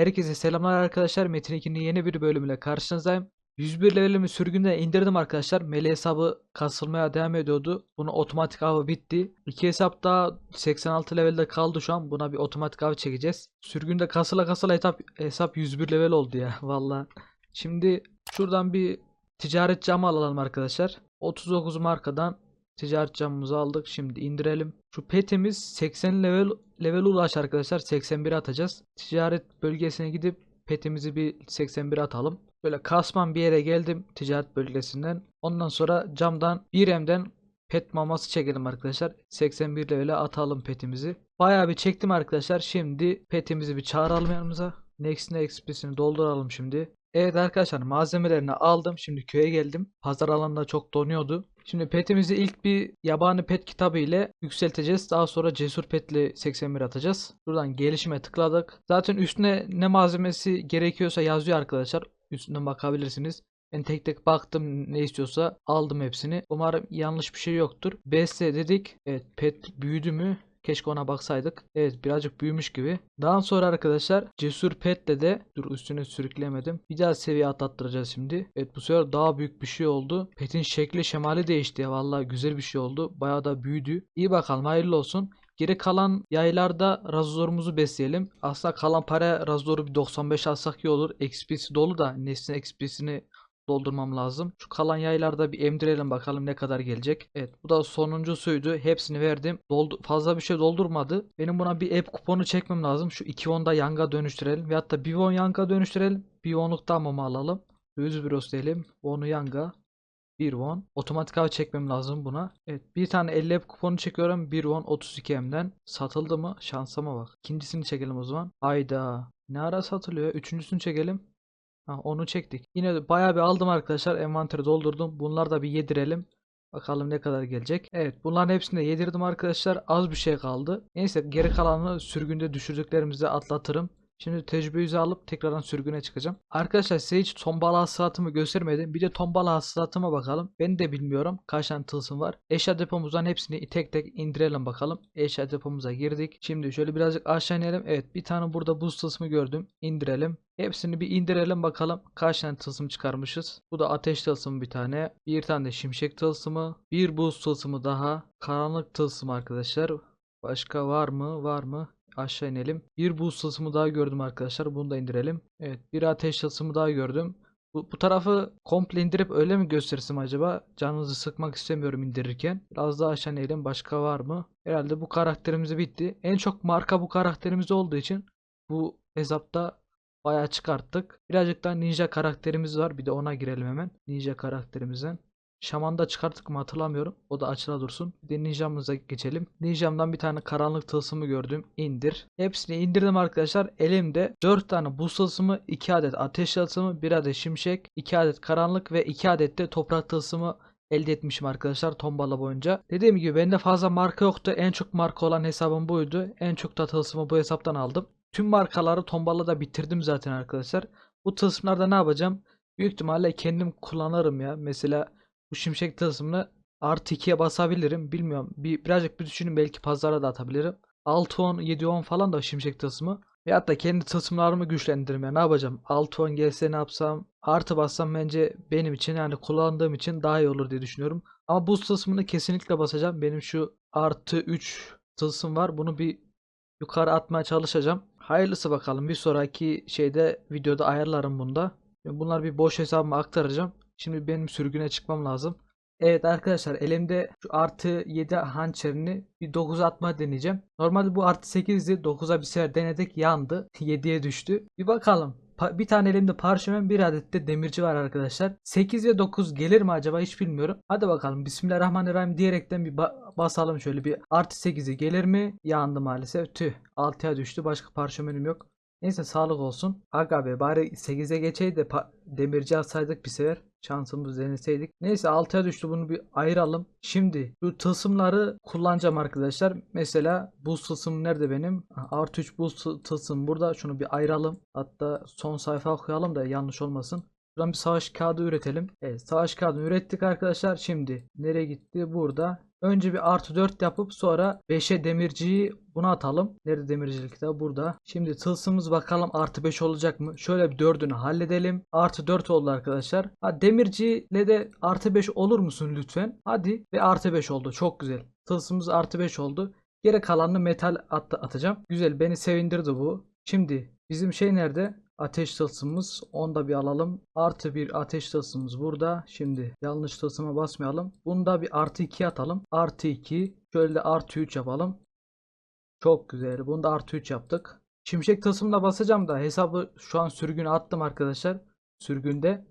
Herkese selamlar arkadaşlar. Metin 2'nin yeni bir bölümüyle karşınızdayım. 101 levelimi sürgünde indirdim arkadaşlar. Mele hesabı kasılmaya devam ediyordu. Bunu otomatik avı bitti. İki hesap daha 86 levelde kaldı şu an. Buna bir otomatik av çekeceğiz. Sürgünde kasıla kasıla hesap, hesap 101 level oldu ya. Valla. Şimdi şuradan bir ticaret camı alalım arkadaşlar. 39 markadan ticaret camımızı aldık. Şimdi indirelim. Şu petimiz 80 level level ulaş arkadaşlar. 81 atacağız. Ticaret bölgesine gidip petimizi bir 81 atalım. Böyle kasman bir yere geldim ticaret bölgesinden. Ondan sonra camdan 1M'den pet maması çekelim arkadaşlar. 81 level'e atalım petimizi. Bayağı bir çektim arkadaşlar. Şimdi petimizi bir çağıralım yanımıza. Next XP'sini dolduralım şimdi. Evet arkadaşlar malzemelerini aldım. Şimdi köye geldim. Pazar alanında çok donuyordu. Şimdi petimizi ilk bir yabani pet kitabı ile yükselteceğiz. Daha sonra cesur petle 81 atacağız. Buradan gelişime tıkladık. Zaten üstüne ne malzemesi gerekiyorsa yazıyor arkadaşlar. Üstünden bakabilirsiniz. Ben tek tek baktım ne istiyorsa aldım hepsini. Umarım yanlış bir şey yoktur. BS dedik. Evet pet büyüdü mü? Keşke ona baksaydık. Evet birazcık büyümüş gibi. Daha sonra arkadaşlar Cesur Pet'le de dur üstüne sürüklemedim. Bir daha seviye atlattıracağız şimdi. Evet bu sefer daha büyük bir şey oldu. Pet'in şekli şemali değişti ya. Vallahi güzel bir şey oldu. Bayağı da büyüdü. İyi bakalım hayırlı olsun. Geri kalan yaylarda razorumuzu besleyelim. Aslında kalan para razoru bir 95 alsak iyi olur. XP'si dolu da Nesne XP'sini doldurmam lazım. Şu kalan yaylarda bir emdirelim bakalım ne kadar gelecek. Evet bu da sonuncusuydu. Hepsini verdim. Doldu fazla bir şey doldurmadı. Benim buna bir app kuponu çekmem lazım. Şu 2.10'da Yanga dönüştürelim. Veyahut da 1.10 Yanga dönüştürelim. 1.10'luk da mama alalım. 100 bros diyelim. 10'u Yanga. 1 won. Otomatik av çekmem lazım buna. Evet bir tane 50 app kuponu çekiyorum. 1 won 32M'den. Satıldı mı? Şansıma bak. İkincisini çekelim o zaman. Ayda. Ne ara satılıyor? Üçüncüsünü çekelim. Ha, onu çektik. Yine de bayağı bir aldım arkadaşlar. Envanteri doldurdum. Bunları da bir yedirelim. Bakalım ne kadar gelecek. Evet bunların hepsini de yedirdim arkadaşlar. Az bir şey kaldı. Neyse geri kalanını sürgünde düşürdüklerimizi atlatırım. Şimdi tecrübe alıp tekrardan sürgüne çıkacağım. Arkadaşlar size hiç tombala hasılatımı göstermedim. Bir de tombala hasılatıma bakalım. Ben de bilmiyorum kaç tane tılsım var. Eşya depomuzdan hepsini tek tek indirelim bakalım. Eşya depomuza girdik. Şimdi şöyle birazcık aşağı inelim. Evet bir tane burada buz tılsımı gördüm. İndirelim. Hepsini bir indirelim bakalım kaç tane tılsım çıkarmışız. Bu da ateş tılsımı bir tane. Bir tane de şimşek tılsımı. Bir buz tılsımı daha. Karanlık tılsımı arkadaşlar. Başka var mı? Var mı? Aşağı inelim. Bir buz tılsımı daha gördüm arkadaşlar. Bunu da indirelim. Evet bir ateş tılsımı daha gördüm. Bu, bu tarafı komple indirip öyle mi göstersem acaba? Canınızı sıkmak istemiyorum indirirken. Biraz daha aşağı inelim. Başka var mı? Herhalde bu karakterimiz bitti. En çok marka bu karakterimiz olduğu için bu hesapta bayağı çıkarttık. Birazcık daha ninja karakterimiz var. Bir de ona girelim hemen. Ninja karakterimizden. Şaman'da çıkarttık mı hatırlamıyorum. O da açıla dursun. Bir de ninjamıza geçelim. Ninjamdan bir tane karanlık tılsımı gördüm. İndir. Hepsini indirdim arkadaşlar. Elimde 4 tane buz tılsımı, 2 adet ateş tılsımı, 1 adet şimşek, 2 adet karanlık ve 2 adet de toprak tılsımı elde etmişim arkadaşlar tombala boyunca. Dediğim gibi bende fazla marka yoktu. En çok marka olan hesabım buydu. En çok da tılsımı bu hesaptan aldım. Tüm markaları tombalada bitirdim zaten arkadaşlar. Bu tılsımlarda ne yapacağım? Büyük ihtimalle kendim kullanırım ya. Mesela bu şimşek tılsımını artı 2'ye basabilirim. Bilmiyorum. Bir, birazcık bir düşünün belki pazara da atabilirim. 6-10, 7-10 falan da şimşek tılsımı. Veyahut da kendi tılsımlarımı güçlendiririm ya. Ne yapacağım? 6-10 gelse ne yapsam? Artı bassam bence benim için yani kullandığım için daha iyi olur diye düşünüyorum. Ama buz tılsımını kesinlikle basacağım. Benim şu artı 3 tılsım var. Bunu bir yukarı atmaya çalışacağım. Hayırlısı bakalım. Bir sonraki şeyde videoda ayarlarım bunda. Bunlar bir boş hesabıma aktaracağım. Şimdi benim sürgüne çıkmam lazım. Evet arkadaşlar elimde şu artı 7 hançerini bir 9 atma deneyeceğim. Normalde bu artı 8'di. 9'a bir sefer denedik yandı. 7'ye düştü. Bir bakalım. Pa- bir tane elimde parşömen bir adet de demirci var arkadaşlar. 8 ve 9 gelir mi acaba hiç bilmiyorum. Hadi bakalım Bismillahirrahmanirrahim diyerekten bir ba- basalım şöyle bir artı 8'i gelir mi? Yandı maalesef. Tüh 6'ya düştü. Başka parşömenim yok. Neyse sağlık olsun. Aga be bari 8'e geçeydi de demirci alsaydık bir sefer. Şansımız deneseydik. Neyse 6'ya düştü bunu bir ayıralım. Şimdi bu tılsımları kullanacağım arkadaşlar. Mesela buz tılsım nerede benim? Artı 3 buz tı- tılsım burada. Şunu bir ayıralım. Hatta son sayfa okuyalım da yanlış olmasın. Şuradan bir savaş kağıdı üretelim. Evet savaş kağıdını ürettik arkadaşlar. Şimdi nereye gitti? Burada. Önce bir artı 4 yapıp sonra 5'e demirciyi buna atalım. Nerede demircilik kitabı? Burada. Şimdi tılsımız bakalım artı 5 olacak mı? Şöyle bir 4'ünü halledelim. Artı 4 oldu arkadaşlar. Ha, demirciyle de artı 5 olur musun lütfen? Hadi. Ve artı 5 oldu. Çok güzel. Tılsımız artı 5 oldu. Geri kalanını metal at atacağım. Güzel beni sevindirdi bu. Şimdi bizim şey nerede? Ateş tılsımımız. Onu da bir alalım. Artı bir ateş tılsımımız burada. Şimdi yanlış tılsıma basmayalım. Bunda bir artı 2 atalım. Artı 2. Şöyle de artı 3 yapalım. Çok güzel. Bunu da artı 3 yaptık. Şimşek tılsımına basacağım da hesabı şu an sürgüne attım arkadaşlar. Sürgünde.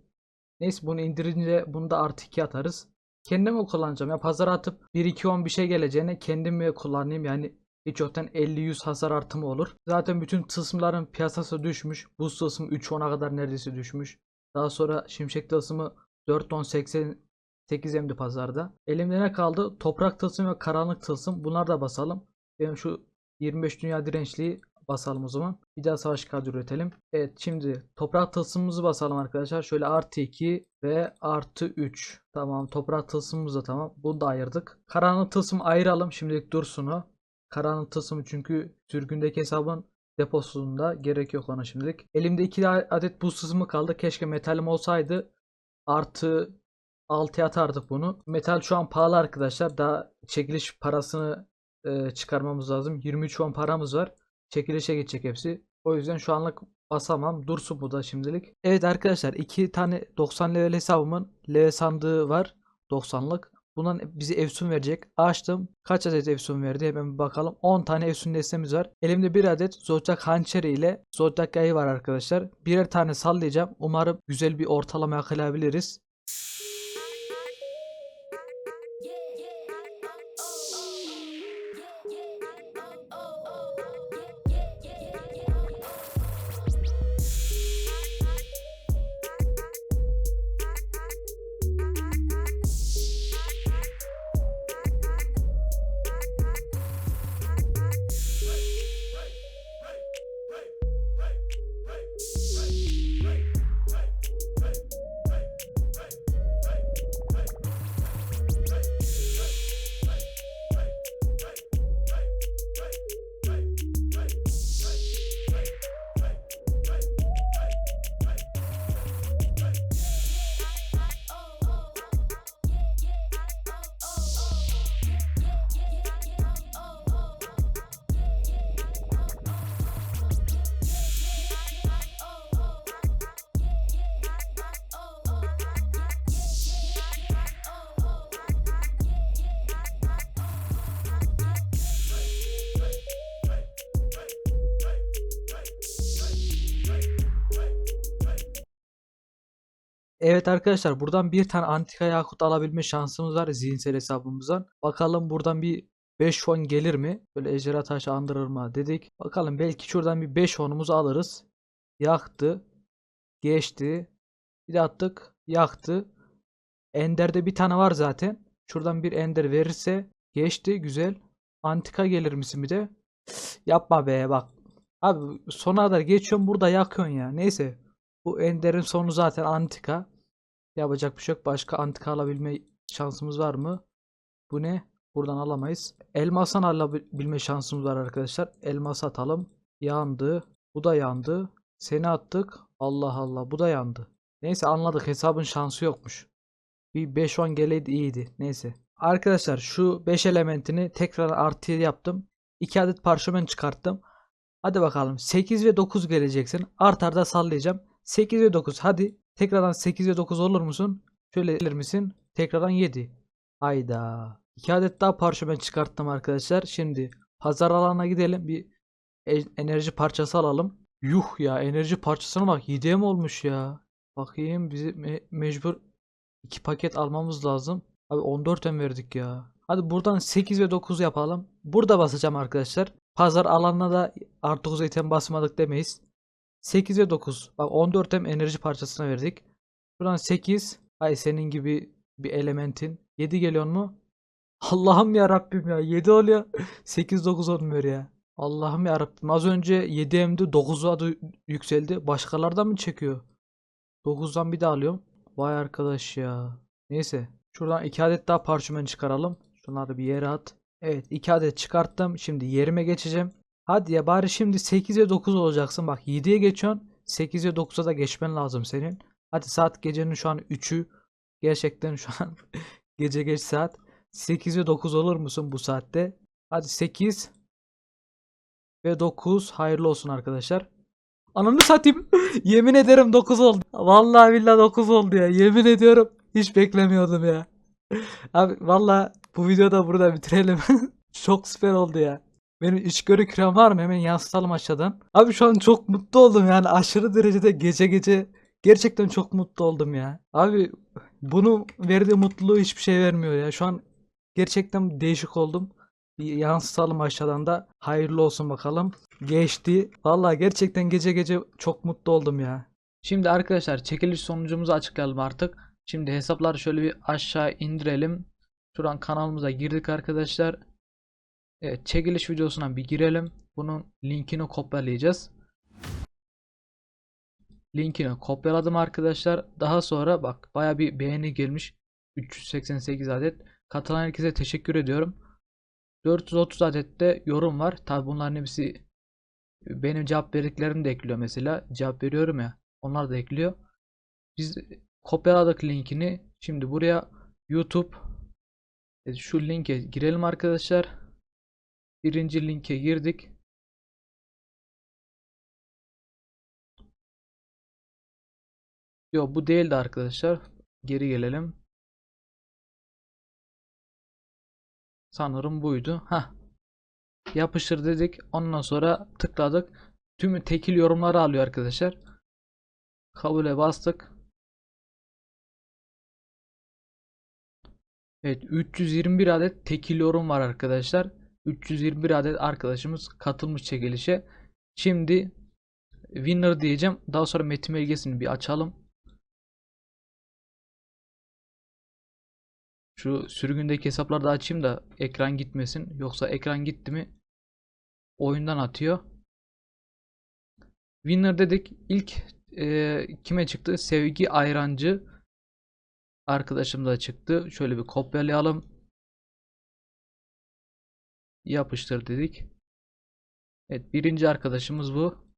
Neyse bunu indirince bunu da artı 2 atarız. Kendim mi kullanacağım ya pazara atıp 1-2-10 bir şey geleceğine kendim mi kullanayım yani hiç yoktan 50-100 hasar artımı olur. Zaten bütün tılsımların piyasası düşmüş. Buz tılsımı 3-10'a kadar neredeyse düşmüş. Daha sonra şimşek tılsımı 4-10-88 emdi pazarda. Elimde ne kaldı? Toprak tılsım ve karanlık tılsım. Bunlar da basalım. Benim şu 25 dünya dirençliği basalım o zaman. Bir daha savaş kağıdı üretelim. Evet şimdi toprak tılsımımızı basalım arkadaşlar. Şöyle artı 2 ve artı 3. Tamam toprak tılsımımız da tamam. Bunu da ayırdık. Karanlık tılsım ayıralım. Şimdilik dursun o. Karanlık tılsımı çünkü sürgündeki hesabın deposunda gerek yok ona şimdilik. Elimde 2 adet buz tılsımı kaldı. Keşke metalim olsaydı. Artı 6'ya atardık bunu. Metal şu an pahalı arkadaşlar. Daha çekiliş parasını e, çıkarmamız lazım. 23 won paramız var. Çekilişe geçecek hepsi. O yüzden şu anlık basamam. Dursun bu da şimdilik. Evet arkadaşlar iki tane 90 level hesabımın level sandığı var. 90'lık. Bundan bize efsun verecek. Açtım. Kaç adet efsun verdi hemen bir bakalım. 10 tane efsun destemiz var. Elimde bir adet Zodiac hançeri ile Zodiac yayı var arkadaşlar. Birer tane sallayacağım. Umarım güzel bir ortalama yakalayabiliriz. Evet arkadaşlar buradan bir tane antika yakut alabilme şansımız var zihinsel hesabımızdan. Bakalım buradan bir 5 fon gelir mi? Böyle ejderha taşı andırır mı dedik. Bakalım belki şuradan bir 5 fonumuzu alırız. Yaktı. Geçti. Bir de attık. Yaktı. Ender'de bir tane var zaten. Şuradan bir ender verirse geçti. Güzel. Antika gelir misin bir de? Yapma be bak. Abi sona kadar geçiyorum burada yakıyorsun ya. Neyse. Bu Ender'in sonu zaten antika. Yapacak bir şey yok. Başka antika alabilme şansımız var mı? Bu ne? Buradan alamayız. Elmastan alabilme şansımız var arkadaşlar. Elmas atalım. Yandı. Bu da yandı. Seni attık. Allah Allah. Bu da yandı. Neyse anladık. Hesabın şansı yokmuş. Bir 5-10 geleydi iyiydi. Neyse. Arkadaşlar şu 5 elementini tekrar artı 7 yaptım. 2 adet parşömen çıkarttım. Hadi bakalım 8 ve 9 geleceksin. Art arda sallayacağım. 8 ve 9 hadi. Tekrardan 8 ve 9 olur musun? Şöyle gelir misin? Tekrardan 7. Hayda. 2 adet daha parşömen çıkarttım arkadaşlar. Şimdi pazar alanına gidelim. Bir e- enerji parçası alalım. Yuh ya enerji parçasına bak 7'ye mi olmuş ya? Bakayım bizi me- mecbur 2 paket almamız lazım. Abi 14 em verdik ya. Hadi buradan 8 ve 9 yapalım. Burada basacağım arkadaşlar. Pazar alanına da artı 9 item basmadık demeyiz. 8 ve 9. Bak 14 hem enerji parçasına verdik. Buradan 8. Ay senin gibi bir elementin. 7 geliyor mu? Allah'ım ya Rabbim ya. 7 oluyor. 8 9 olmuyor ya. Allah'ım ya Rabbim. Az önce 7 M'di 9'a da yükseldi. Başkalardan mı çekiyor? 9'dan bir daha alıyorum. Vay arkadaş ya. Neyse. Şuradan 2 adet daha parşömen çıkaralım. Şunları bir yere at. Evet 2 adet çıkarttım. Şimdi yerime geçeceğim. Hadi ya bari şimdi 8 ve 9 olacaksın. Bak 7'ye geçiyorsun. 8 ve 9'a da geçmen lazım senin. Hadi saat gecenin şu an 3'ü. Gerçekten şu an gece geç saat. 8 ve 9 olur musun bu saatte? Hadi 8 ve 9 hayırlı olsun arkadaşlar. Ananı satayım. Yemin ederim 9 oldu. Vallahi billahi 9 oldu ya. Yemin ediyorum. Hiç beklemiyordum ya. Abi vallahi bu videoda burada bitirelim. Çok süper oldu ya. Benim içgörü kürem var mı? Hemen yansıtalım aşağıdan. Abi şu an çok mutlu oldum yani aşırı derecede gece gece gerçekten çok mutlu oldum ya. Abi bunu verdiği mutluluğu hiçbir şey vermiyor ya. Şu an gerçekten değişik oldum. Bir yansıtalım aşağıdan da. Hayırlı olsun bakalım. Geçti. Vallahi gerçekten gece gece çok mutlu oldum ya. Şimdi arkadaşlar çekiliş sonucumuzu açıklayalım artık. Şimdi hesapları şöyle bir aşağı indirelim. Şuradan kanalımıza girdik arkadaşlar. Evet çekiliş videosuna bir girelim. Bunun linkini kopyalayacağız. Linkini kopyaladım arkadaşlar. Daha sonra bak baya bir beğeni gelmiş. 388 adet. Katılan herkese teşekkür ediyorum. 430 adet de yorum var. Tabi bunların hepsi benim cevap verdiklerim de ekliyor mesela. Cevap veriyorum ya. Onlar da ekliyor. Biz kopyaladık linkini. Şimdi buraya YouTube Evet, şu linke girelim arkadaşlar. Birinci linke girdik. Yok bu değildi arkadaşlar. Geri gelelim. Sanırım buydu. Ha. Yapıştır dedik. Ondan sonra tıkladık. Tüm tekil yorumları alıyor arkadaşlar. Kabule bastık. Evet 321 adet tekil yorum var arkadaşlar. 321 adet arkadaşımız katılmış çekilişe. Şimdi winner diyeceğim. Daha sonra metin belgesini bir açalım. Şu sürgündeki hesapları da açayım da ekran gitmesin. Yoksa ekran gitti mi oyundan atıyor. Winner dedik. İlk e, kime çıktı? Sevgi Ayrancı arkadaşım da çıktı. Şöyle bir kopyalayalım. Yapıştır dedik. Evet birinci arkadaşımız bu.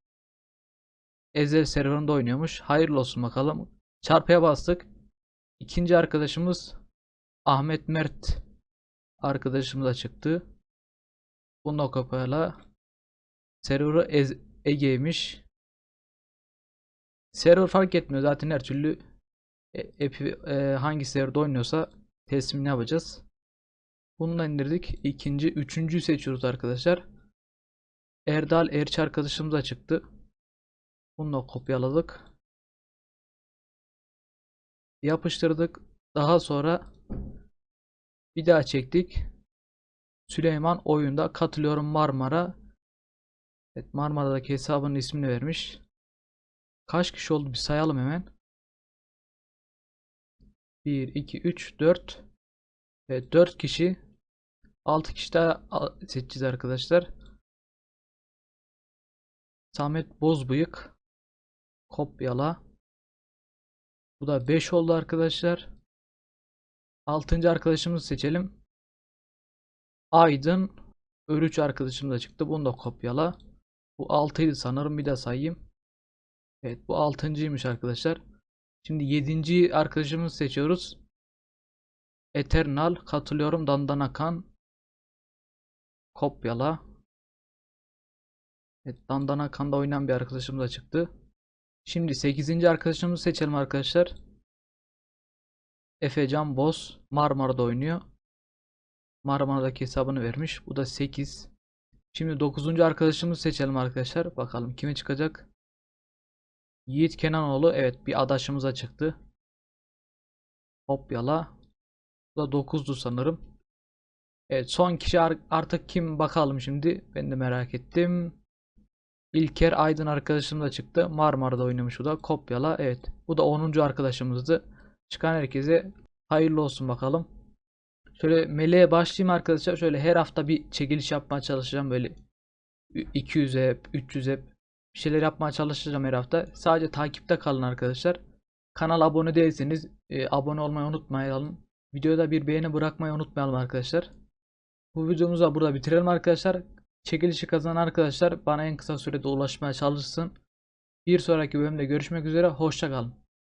Ezel serverında oynuyormuş. Hayırlı olsun bakalım. Çarpıya bastık. İkinci arkadaşımız Ahmet Mert arkadaşımız da çıktı. Bunu da kopyala. Server'ı Ege'ymiş. Server fark etmiyor. Zaten her türlü e, epi, e, hangi serverda oynuyorsa teslimini yapacağız. Bunu indirdik. İkinci, üçüncüyü seçiyoruz arkadaşlar. Erdal Erç arkadaşımız da çıktı. Bunu da kopyaladık. Yapıştırdık. Daha sonra bir daha çektik. Süleyman oyunda katılıyorum Marmara. Evet Marmara'daki hesabının ismini vermiş. Kaç kişi oldu bir sayalım hemen. 1, 2, 3, 4. Evet 4 kişi. 6 kişi daha seçeceğiz arkadaşlar. Samet Bozbıyık. Kopyala. Bu da 5 oldu arkadaşlar. 6. arkadaşımızı seçelim. Aydın Örüç arkadaşımız da çıktı. Bunu da kopyala. Bu 6'ydı sanırım. Bir de sayayım. Evet bu 6.'ymış arkadaşlar. Şimdi 7. arkadaşımızı seçiyoruz. Eternal katılıyorum Dandanakan. Kopyala. Evet Dandanakan'da oynayan bir arkadaşımız da çıktı. Şimdi 8. arkadaşımızı seçelim arkadaşlar. Efecan Boz Marmara'da oynuyor. Marmara'daki hesabını vermiş. Bu da 8. Şimdi 9. arkadaşımızı seçelim arkadaşlar. Bakalım kime çıkacak. Yiğit Kenanoğlu. Evet bir adaşımıza çıktı. Kopyala. Bu da 9'du sanırım. Evet son kişi ar- artık kim bakalım şimdi. Ben de merak ettim. İlker Aydın arkadaşım da çıktı. Marmara'da oynamış o da. Kopyala. Evet. Bu da 10. arkadaşımızdı. Çıkan herkese hayırlı olsun bakalım. Şöyle meleğe başlayayım arkadaşlar. Şöyle her hafta bir çekiliş yapmaya çalışacağım. Böyle 200 hep, 300 hep bir şeyler yapmaya çalışacağım her hafta. Sadece takipte kalın arkadaşlar. Kanala abone değilseniz e, abone olmayı unutmayalım. Videoda bir beğeni bırakmayı unutmayalım arkadaşlar. Bu videomuzu da burada bitirelim arkadaşlar. Çekilişi kazanan arkadaşlar bana en kısa sürede ulaşmaya çalışsın. Bir sonraki bölümde görüşmek üzere. Hoşça kalın.